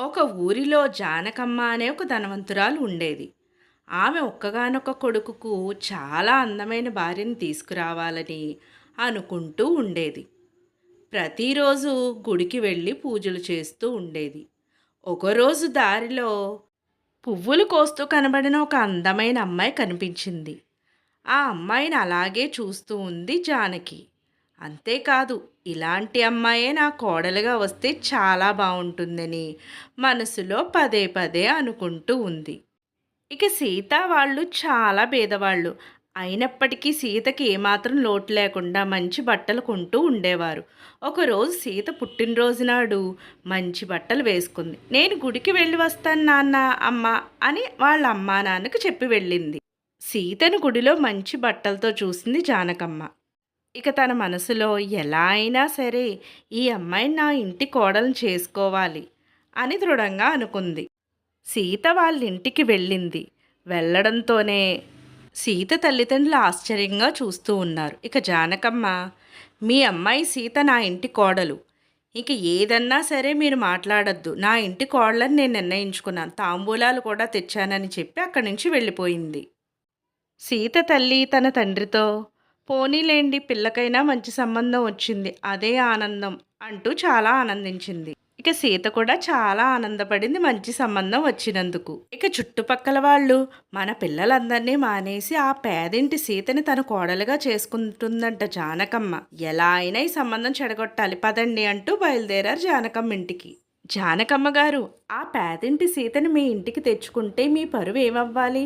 ఒక ఊరిలో జానకమ్మ అనే ఒక ధనవంతురాలు ఉండేది. ఆమె ఒక్కగానొక్క కొడుకుకు చాలా అందమైన భార్యను తీసుకురావాలని అనుకుంటూ ఉండేది. ప్రతిరోజు గుడికి వెళ్ళి పూజలు చేస్తూ ఉండేది. ఒకరోజు దారిలో పువ్వులు కోస్తూ కనబడిన ఒక అందమైన అమ్మాయి కనిపించింది. ఆ అమ్మాయిని అలాగే చూస్తూ ఉంది జానకి. అంతేకాదు ఇలాంటి అమ్మాయే నా కోడలుగా వస్తే చాలా బాగుంటుందని మనసులో పదే పదే అనుకుంటూ ఉంది. ఇక సీత వాళ్ళు చాలా పేదవాళ్ళు అయినప్పటికీ సీతకి ఏమాత్రం లోటు లేకుండా మంచి బట్టలు కొంటూ ఉండేవారు. ఒకరోజు సీత పుట్టినరోజు నాడు మంచి బట్టలు వేసుకుంది. నేను గుడికి వెళ్ళి వస్తాను నాన్న అమ్మ అని వాళ్ళ అమ్మా నాన్నకు చెప్పి వెళ్ళింది. సీతను గుడిలో మంచి బట్టలతో చూసింది జానకమ్మ. ఇక తన మనసులో ఎలా అయినా సరే ఈ అమ్మాయిని నా ఇంటి కోడలను చేసుకోవాలి అని దృఢంగా అనుకుంది. సీత వాళ్ళ ఇంటికి వెళ్ళింది. వెళ్ళడంతోనే సీత తల్లిదండ్రులు ఆశ్చర్యంగా చూస్తూ ఉన్నారు. ఇక జానకమ్మ మీ అమ్మాయి సీత నా ఇంటి కోడలు. ఇక ఏదన్నా సరే మీరు మాట్లాడద్దు. నా ఇంటి కోడలని నేను నిర్ణయించుకున్నాను. తాంబూలాలు కూడా తెచ్చానని చెప్పి అక్కడి నుంచి వెళ్ళిపోయింది. సీత తల్లి తన తండ్రితో పోనీలేండి పిల్లకైనా మంచి సంబంధం వచ్చింది. అదే ఆనందం అంటూ చాలా ఆనందించింది. ఇక సీత కూడా చాలా ఆనందపడింది మంచి సంబంధం వచ్చినందుకు. ఇక చుట్టుపక్కల వాళ్ళు మన పిల్లలందరినీ మానేసి ఆ పేదింటి సీతని తన కోడలుగా చేసుకుంటుందంట జానకమ్మ. ఎలా అయినా ఈ సంబంధం చెడగొట్టాలి పదండి అంటూ బయలుదేరారు జానకమ్మ ఇంటికి. జానకమ్మ గారు ఆ పేదింటి సీతని మీ ఇంటికి తెచ్చుకుంటే మీ పరువు ఏమవ్వాలి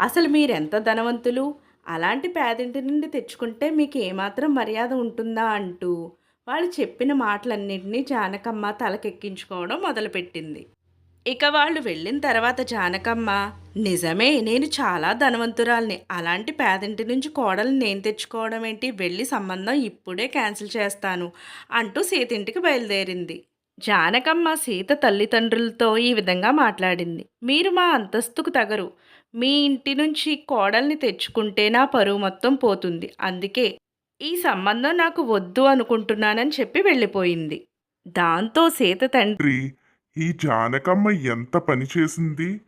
అసలు మీరెంత ధనవంతులు? అలాంటి పేదింటి నుండి తెచ్చుకుంటే మీకు ఏమాత్రం మర్యాద ఉంటుందా అంటూ వాళ్ళు చెప్పిన మాటలన్నింటినీ జానకమ్మ తలకెక్కించుకోవడం మొదలుపెట్టింది. ఇక వాళ్ళు వెళ్ళిన తర్వాత జానకమ్మ నిజమే నేను చాలా ధనవంతురాల్ని. అలాంటి పేదింటి నుంచి కోడలు నేను తెచ్చుకోవడం ఏంటి? వెళ్ళి సంబంధం ఇప్పుడే క్యాన్సిల్ చేస్తాను అంటూ సీతింటికి బయలుదేరింది. జానకమ్మ సీత తల్లిదండ్రులతో ఈ విధంగా మాట్లాడింది. మీరు మా అంతస్తుకు తగరు. మీ ఇంటి నుంచి కోడల్ని తెచ్చుకుంటే నా పరువు మొత్తం పోతుంది. అందుకే ఈ సంబంధం నాకు వద్దు అనుకుంటున్నానని చెప్పి వెళ్ళిపోయింది. దాంతో సీత తండ్రి ఈ జానకమ్మ ఎంత పని చేసింది?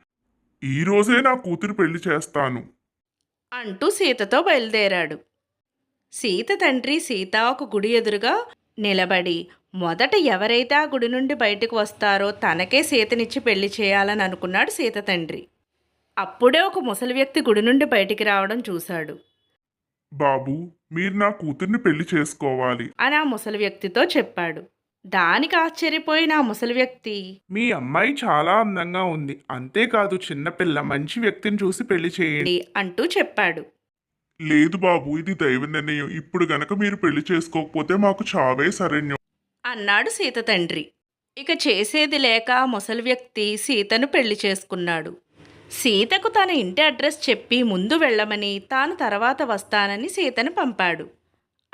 ఈ రోజే నా కూతురు పెళ్ళి చేస్తాను. అంటూ సీతతో బయలుదేరాడు. సీత తండ్రి సీత ఒక గుడి ఎదురుగా నిలబడి మొదట ఎవరైతే ఆ గుడి నుండి బయటకు వస్తారో తనకే సీతనిచ్చి పెళ్ళి చేయాలని అనుకున్నాడు సీత తండ్రి. అప్పుడే ఒక ముసలి వ్యక్తి గుడి నుండి బయటికి రావడం చూశాడు. బాబు మీరు నా కూతుర్ని పెళ్ళి చేసుకోవాలి. అని ఆ ముసలి వ్యక్తితో చెప్పాడు. దానికి ఆశ్చర్యపోయిన ఆ ముసలి వ్యక్తి మీ అమ్మాయి చాలా అందంగా ఉంది. అంతేకాదు చిన్నపిల్ల మంచి వ్యక్తిని చూసి పెళ్ళి చేయండి. అంటూ చెప్పాడు. లేదు బాబు ఇది దైవ నిర్ణయం. ఇప్పుడు గనక మీరు పెళ్ళి చేసుకోకపోతే మాకు చావే శరణ్యం. అన్నాడు సీత తండ్రి. ఇక చేసేది లేక ముసలి వ్యక్తి సీతను పెళ్ళి చేసుకున్నాడు. సీతకు తన ఇంటి అడ్రస్ చెప్పి ముందు వెళ్ళమని తాను తర్వాత వస్తానని సీతను పంపాడు.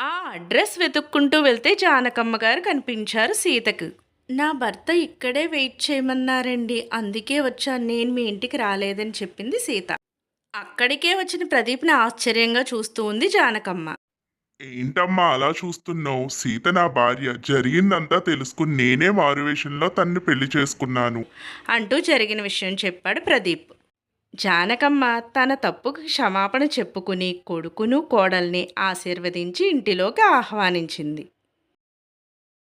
ఆ అడ్రస్ వెతుక్కుంటూ వెళ్తే జానకమ్మ గారు కనిపించారు సీతకు. నా భర్త ఇక్కడే వెయిట్ చేయమన్నారండి. అందుకే వచ్చాను. నేను మీ ఇంటికి రాలేదని చెప్పింది సీత. అక్కడికే వచ్చిన ప్రదీప్ని ఆశ్చర్యంగా చూస్తూ ఉంది జానకమ్మ. ఏంటమ్మా అలా చూస్తున్నావు? సీత నా భార్య. జరిగిందంతా తెలుసుకుని నేనే మారువేషంలో తన్ని పెళ్ళి చేసుకున్నాను. అంటూ జరిగిన విషయం చెప్పాడు ప్రదీప్. జానకమ్మ తన తప్పుకు క్షమాపణ చెప్పుకుని కొడుకును కోడల్ని ఆశీర్వదించి ఇంటిలోకి ఆహ్వానించింది.